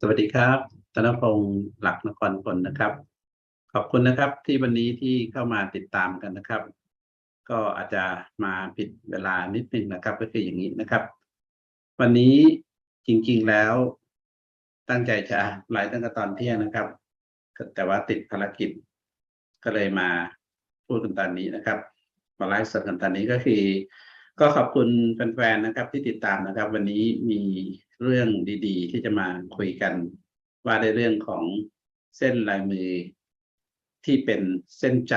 สวัสดีครับธนพงศ์หลักนครพลนะครับ ขอบคุณนะครับที่วันนี้ที่เข้ามาติดตามกันนะครับ ก็อาจจะมาผิดเวลานิดนึงนะครับ ก็คืออย่างนี้นะครับ วันนี้จริง ๆแล้ว ตั้งใจจะไลฟ์ตั้งแต่ตอนเที่ยงนะครับ แต่ว่าติดภารกิจ ก็เลยมาพูดกันตอนนี้นะครับ มาไลฟ์สดกันตอนนี้ก็คือ ก็ขอบคุณแฟนๆนะครับที่ติดตามนะครับ วันนี้มีเรื่องดีๆ ที่จะมาคุยกัน ว่าในเรื่องของเส้นลายมือ ที่เป็นเส้นใจ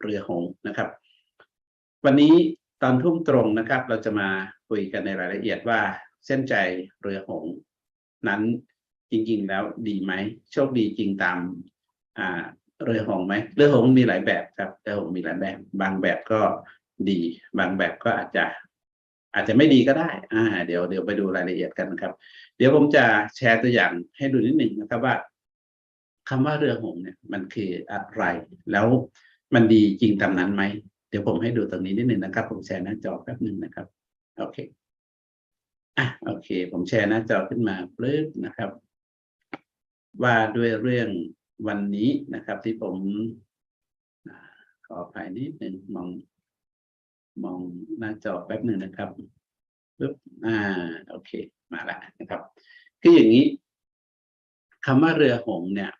เรือหงนะครับ วันนี้ตอนทุ่มตรงนะครับ เราจะมาคุยกันในรายละเอียดว่าเส้นใจเรือหง นั้นจริงๆแล้วดีไหมโชคดีจริงตามเรือหงไหมเรือหงมีหลายแบบครับเรือหงมีหลายแบบ บางแบบก็ ดี บางแบบก็อาจจะอาจจะไม่ดีก็ได้ อ่า เดี๋ยวเดี๋ยวไปดูรายละเอียดกันนะครับ เดี๋ยวผมจะแชร์ตัวอย่างให้ดูนิดหนึ่งนะครับว่าคำว่าเรือหงส์เนี่ย มันคืออะไร แล้วมันดีจริงตามนั้นไหม เดี๋ยวผมให้ดูตรงนี้นิดหนึ่งนะครับ ผมแชร์หน้าจอแป๊บหนึ่งนะครับ โอเค อะ โอเค ผมแชร์หน้าจอขึ้นมาปึ๊บนะครับ ว่าด้วยเรื่องวันนี้นะครับ ที่ผมขออภัยนิดหนึ่งมอง มองหน้าจอแป๊บหนึ่งนะครับปึ๊บอ่าโอเค มาล้วนะครับ คืออย่างนี้คำว่าเรือหงเนี่ย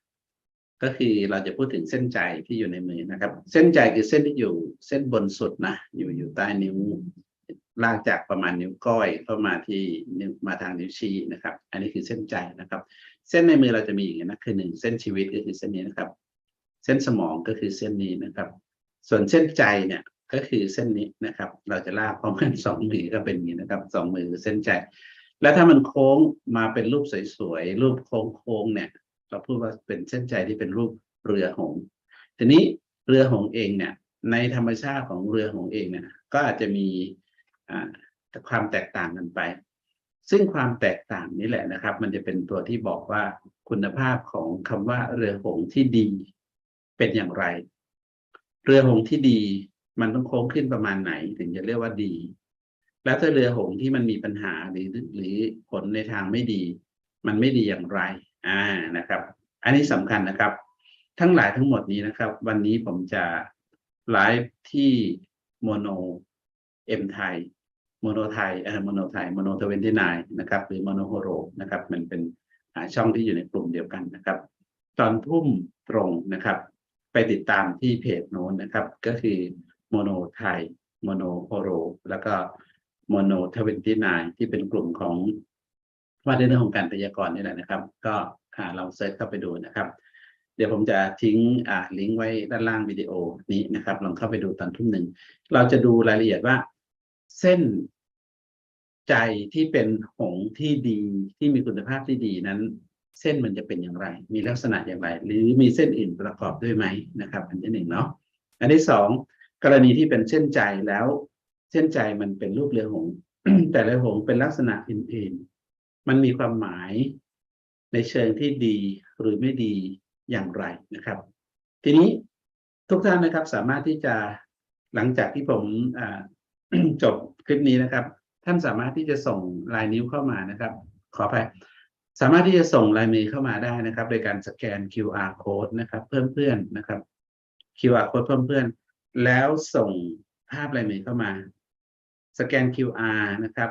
ก็คือเราจะพูดถึงเส้นใจที่อยู่ในมือนะครับ เส้นใจคือเส้นที่อยู่เส้นบนสุดนะอยู่อยู่ใต้นิ้วลากจากประมาณนิ้วก้อยเข้ามาที่นิ้วมาทางนิ้วชี้นะครับ อันนี้คือเส้นใจนะครับ เส้นในมือเราจะมีอย่างนี้นะคือหนึ่งเส้นชีวิตก็คือเส้นนี้นะครับ เส้นสมองก็คือเส้นนี้นะครับ ส่วนเส้นใจเนี่ย ก็คือเส้นนี้นะครับ เราจะลากพร้อมกันสองมือก็เป็นอย่างนี้นะครับสองมือเส้นใจ แล้วถ้ามันโค้งมาเป็นรูปสวยๆรูปโค้งๆเนี่ย เราพูดว่าเป็นเส้นใจที่เป็นรูปเรือหงส์ทีนี้เรือหงส์เองเนี่ยในธรรมชาติของเรือหงส์เองเนี่ยก็อาจจะมีความแตกต่างกันไป ซึ่งความแตกต่างนี้แหละนะครับ มันจะเป็นตัวที่บอกว่าคุณภาพของคำว่าเรือหงส์ที่ดีเป็นอย่างไร เรือหงส์ที่ดี มันต้องโค้งขึ้นประมาณไหนถึงจะเรียกว่าดี แล้วถ้าเรือหงที่มันมีปัญหาหรือหรือผลในทางไม่ดี มันไม่ดีอย่างไร อ่านะครับ อันนี้สำคัญนะครับ ทั้งหลายทั้งหมดนี้นะครับ วันนี้ผมจะไลฟ์ที่โมโนเอ็มไทยโมโนไทยเออโมโนไทยโมโนทเวนตี้นนะครับหรือโมโนโฮโรนะครับ มันเป็นช่องที่อยู่ในกลุ่มเดียวกันนะครับ ตอนทุ่มตรงนะครับ ไปติดตามที่เพจโน้นนะครับ ก็คือ โมโนไทยโมโนโฮโรแล้วก็โมโนทเวนตี้นที่เป็นกลุ่มของว่าในเรื่องของการพยากรณ์นี่แหละนะครับ ก็อ่าลองเซิร์ชเข้าไปดูนะครับ เดี๋ยวผมจะทิ้งอ่าลิงก์ไว้ด้านล่างวิดีโอนี้นะครับ ลองเข้าไปดูตอนทุ่มหนึ่ง เราจะดูรายละเอียดว่า เส้นใจที่เป็นหงที่ดีที่มีคุณภาพที่ดีนั้น เส้นมันจะเป็นอย่างไร มีลักษณะอย่างไร หรือมีเส้นอื่นประกอบด้วยไหมนะครับ อันที่หนึ่งเนาะอันที่สอง กรณีที่เป็นเส้นใจแล้วเส้นใจมันเป็นรูปเรือหงส์แต่เรือหงส์เป็นลักษณะอื่นๆ มันมีความหมายในเชิงที่ดีหรือไม่ดีอย่างไรนะครับ ทีนี้ทุกท่านนะครับสามารถที่จะหลังจากที่ผมจบคลิปนี้นะครับ ท่านสามารถที่จะส่งลายนิ้วเข้ามานะครับ ขออภัยสามารถที่จะส่งลายมือเข้ามาได้นะครับ โดยการสแกน QR code นะครับ เพิ่มเพื่อนนะครับ QR code เพิ่มเพื่อน แล้วส่งภาพลายมือเข้ามา สแกน QR นะครับ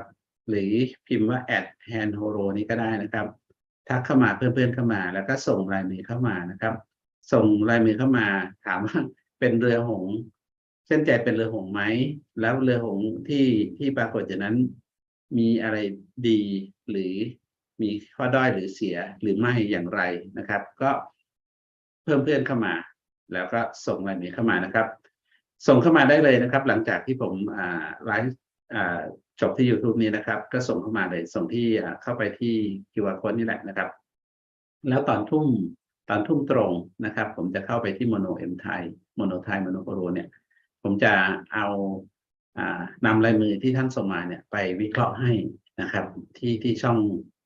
หรือพิมพ์ว่า add hand holo นี้ก็ได้นะครับทักเข้ามาเพื่อนๆเข้ามา แล้วก็ส่งลายมือเข้ามานะครับ ส่งลายมือเข้ามา ถามว่าเป็นเรือหงส์เส้นใจเป็นเรือหงส์ไหมแล้วเรือหงส์ที่ที่ปรากฏจากนั้น มีอะไรดีหรือมีข้อด้อยหรือเสียหรือไม่อย่างไรนะครับ ก็เพิ่มเพื่อนเข้ามา แล้วก็ส่งลายมือเข้ามานะครับ ส่งเข้ามาได้เลยนะครับ หลังจากที่ผมไลฟ์จบที่ YouTube นี้นะครับ ก็ส่งเข้ามาเลยส่งที่เข้าไปที่ QR code นี่แหละนะครับ แล้วตอนทุ่มตอนทุ่มตรงนะครับ ผมจะเข้าไปที่โมโนเอ็มไทยโมโนไทยโมโนโคโรเนี่ย ผมจะเอาอนำลายมือที่ท่านส่งมาเนี่ยไปวิเคราะห์ให้นะครับ ที่ที่ช่อง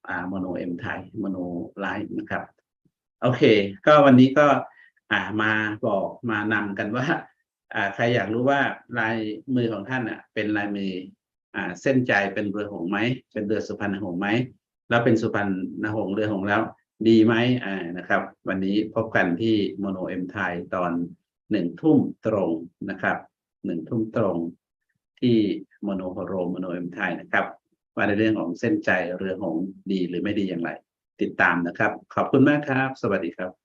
อ่าโมโนเอ็มไทยโมโนไลฟ์นะครับ โอเค ก็วันนี้ก็มาบอกมานำกันว่า ใครอยากรู้ว่าลายมือของท่านอะเป็นลายมืออ่าเส้นใจเป็นเรือหงไหมเป็นเรือสุพรรณหงไหมแล้วเป็นสุพรรณหงเรือหงแล้ว ดีไหมอ่านะครับ วันนี้พบกันที่โมโนเอ็มไทยตอนหนึ่งทุ่มตรงนะครับหนึ่งทุ่มตรงที่โมโนโฮโรโมโนเอ็มไทยนะครับว่าในเรื่องของเส้นใจเรือหงดีหรือไม่ดีอย่างไร ติดตามนะครับ ขอบคุณมากครับ สวัสดีครับ